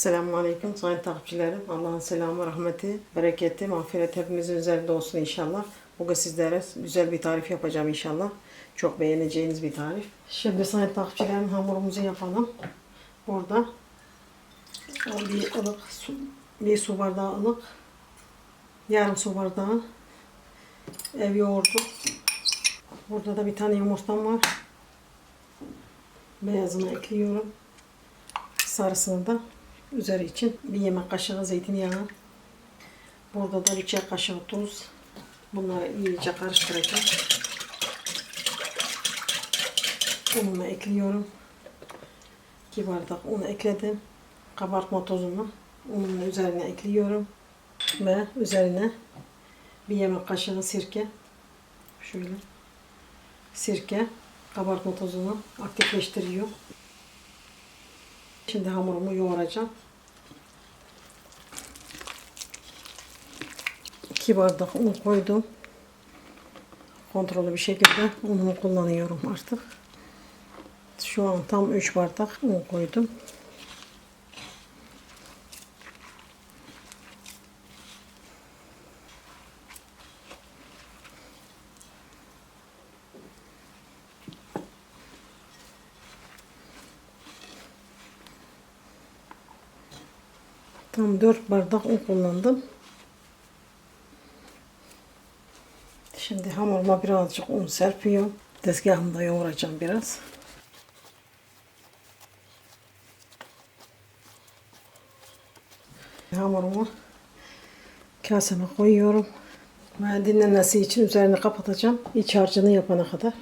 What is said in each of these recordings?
Esselamu Aleyküm sayın takipçilerim. Allah'ın selamı, rahmeti, bereketi, mağfiret hepimizin üzerinde olsun inşallah. Bugün sizlere güzel bir tarif yapacağım inşallah. Çok beğeneceğiniz bir tarif. Şimdi sayın takipçilerim hamurumuzu yapalım. Burada bir ılık su, bir su bardağı ılık, yarım su bardağı ev yoğurdu. Burada da bir tane yumurtam var. Beyazını ekliyorum. Sarısını da üzeri için bir yemek kaşığı zeytinyağı. Burada da bir çay kaşığı tuz. Bunları iyice karıştıracağım. Unumu ekliyorum. 2 bardak un ekledim. Kabartma tozunu unun üzerine ekliyorum. Ve üzerine bir yemek kaşığı sirke. Şöyle. Sirke kabartma tozunu aktifleştiriyor. Şimdi hamurumu yoğuracağım. 2 bardak un koydum. Kontrollü bir şekilde unumu kullanıyorum artık. Şu an tam 3 bardak un koydum. Tam 4 bardak un kullandım. Hamuruma birazcık un serpiyorum. Tezgahımda yoğuracağım biraz. Hamurumu kaseme koyuyorum. Ve dinlenmesi için üzerini kapatacağım. İç harcını yapana kadar.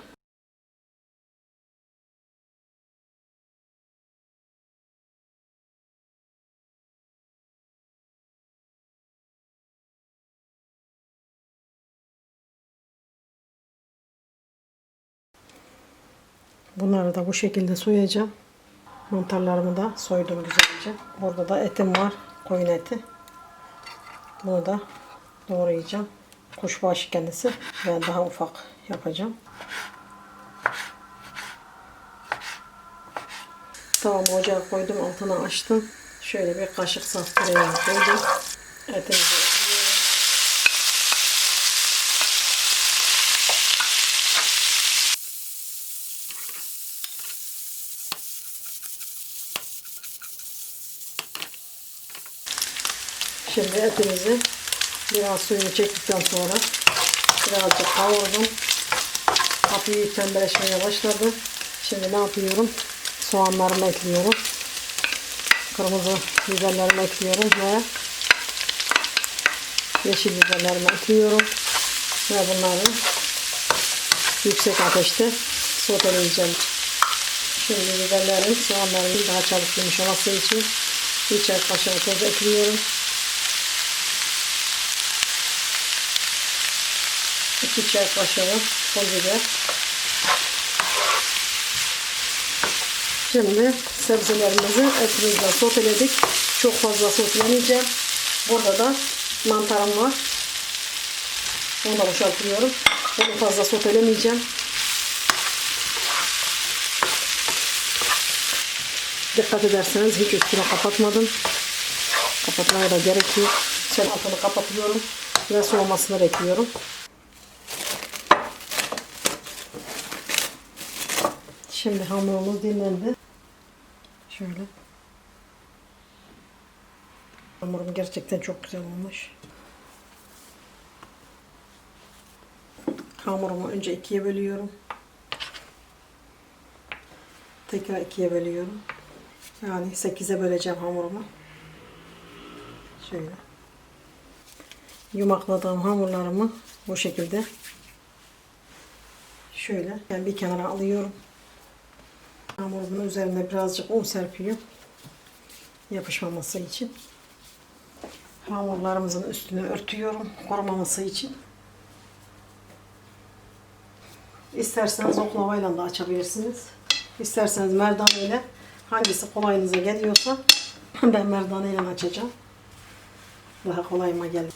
Bunları da bu şekilde soyacağım. Mantarlarımı da soydum güzelce. Burada da etim var. Koyun eti. Bunu da doğrayacağım. Kuşbaşı kendisi. Ben daha ufak yapacağım. Tamam ocağa koydum. Altına açtım. Şöyle bir kaşık saf koydum. Etimizi ekliyorum. Şimdi etimizi biraz suyunu çektikten sonra birazcık kavurdum. Hafif pembeleşmeye başladı. Şimdi ne yapıyorum? Soğanlarımı ekliyorum. Kırmızı biberlerimi ekliyorum ve yeşil biberlerimi ekliyorum. Ve bunları yüksek ateşte soteleyeceğim. Şimdi biberlerin, soğanların daha çabuk yumuşaması için bir çay kaşığı tuz ekliyorum. 2 çay kaşığı pul biber. Şimdi sebzelerimizi etimizle soteledik. Çok fazla sotelemeyeceğim. Burada da mantarım var. Onu da boşaltıyorum. Bunu fazla sotelemeyeceğim. Dikkat ederseniz hiç üstüne kapatmadım. Kapatmaya da gerek yok. Sen altını kapatıyorum ve soğumasını bekliyorum. Şimdi hamurumuz dinlendi. Şöyle. Hamurum gerçekten çok güzel olmuş. Hamurumu önce ikiye bölüyorum. Tekrar ikiye bölüyorum. Yani sekize böleceğim hamurumu. Şöyle. Yumakladığım hamurlarımı bu şekilde şöyle ben bir kenara alıyorum. Hamurumun üzerine birazcık un serpiyorum. Yapışmaması için. Hamurlarımızın üstünü örtüyorum korumaması için. İsterseniz oklavayla da açabilirsiniz. İsterseniz merdane ile hangisi kolayınıza geliyorsa ben merdane ile açacağım. Daha kolayıma gelir.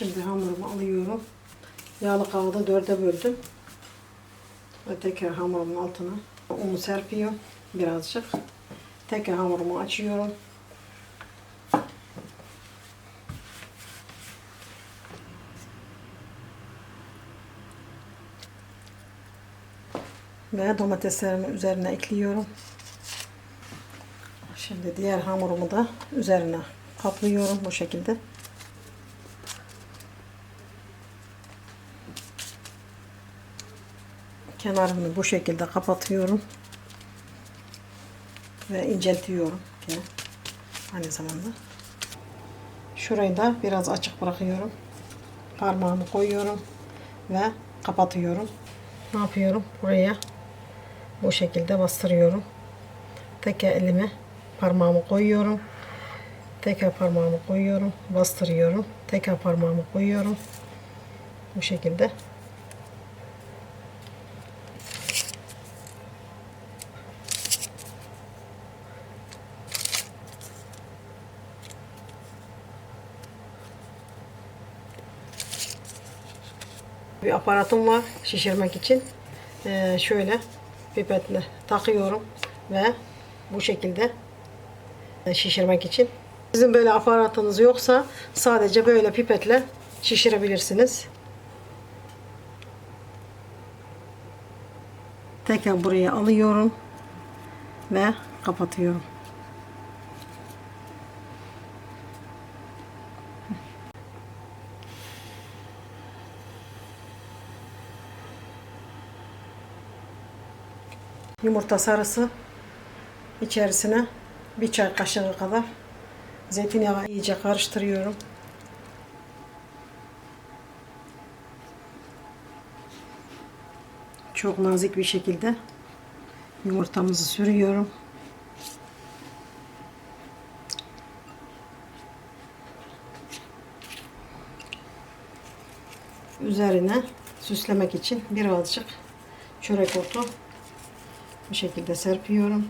Şimdi hamurumu alıyorum. Yağlı kağıdı dörde böldüm. Tekrar hamurumun altına unu serpiyorum birazcık. Tekrar hamurumu açıyorum. Ve domateslerimi üzerine ekliyorum. Şimdi diğer hamurumu da üzerine kaplıyorum bu şekilde. Kenarını bu şekilde kapatıyorum. Ve inceltiyorum yine aynı zamanda. Şurayı da biraz açık bırakıyorum. Parmağımı koyuyorum ve kapatıyorum. Ne yapıyorum? Buraya bu şekilde bastırıyorum. Tekrar elimi parmağımı koyuyorum. Tekrar parmağımı koyuyorum. Bastırıyorum. Tekrar parmağımı koyuyorum. Bu şekilde. Bir aparatım var şişirmek için. Ee, şöyle pipetle takıyorum ve bu şekilde e, şişirmek için. Sizin böyle aparatınız yoksa sadece böyle pipetle şişirebilirsiniz. Tekrar buraya alıyorum ve kapatıyorum. Yumurta sarısı içerisine bir çay kaşığı kadar zeytinyağı iyice karıştırıyorum. Çok nazik bir şekilde yumurtamızı sürüyorum. Üzerine süslemek için birazcık çörek otu bu şekilde serpiyorum.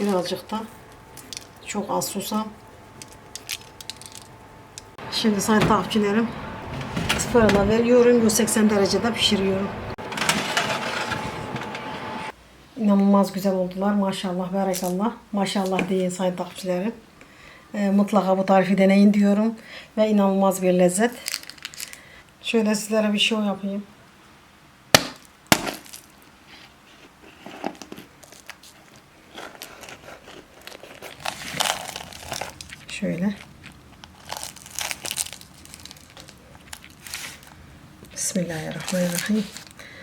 Birazcık da çok az susam. Şimdi sayın takipçilerim fırına veriyorum. 180 derecede pişiriyorum. İnanılmaz güzel oldular. Maşallah, berekallah. Maşallah deyin sayın takipçilerim. Ee, mutlaka bu tarifi deneyin diyorum. Ve inanılmaz bir lezzet. Şöyle sizlere bir show yapayım. Şöyle. Bismillahirrahmanirrahim.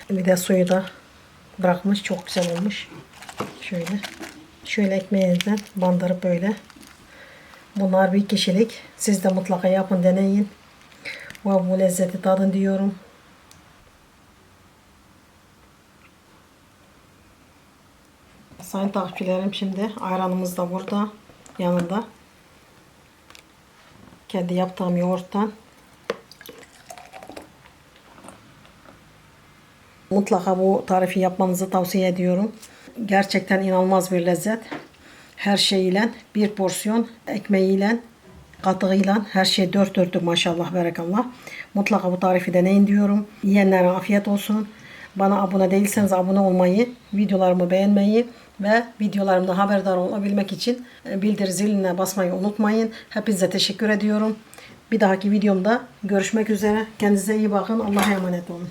Bir de suyu da bırakmış. Çok güzel olmuş. Şöyle. Şöyle ekmeğinizden bandırıp böyle. Bunlar bir kişilik. Siz de mutlaka yapın deneyin. Ve bu lezzeti tadın diyorum. Sayın takipçilerim şimdi ayranımız da burada yanında. Kendi yaptığım yoğurttan. Mutlaka bu tarifi yapmanızı tavsiye ediyorum. Gerçekten inanılmaz bir lezzet. Her şeyiyle bir porsiyon ekmeğiyle katığıyla her şey dört dörtlük maşallah berekallah. Mutlaka bu tarifi deneyin diyorum. Yiyenlere afiyet olsun. Bana abone değilseniz abone olmayı, videolarımı beğenmeyi ve videolarımda haberdar olabilmek için e, bildir ziline basmayı unutmayın. Hepinize teşekkür ediyorum. Bir dahaki videomda görüşmek üzere. Kendinize iyi bakın. Allah'a emanet olun.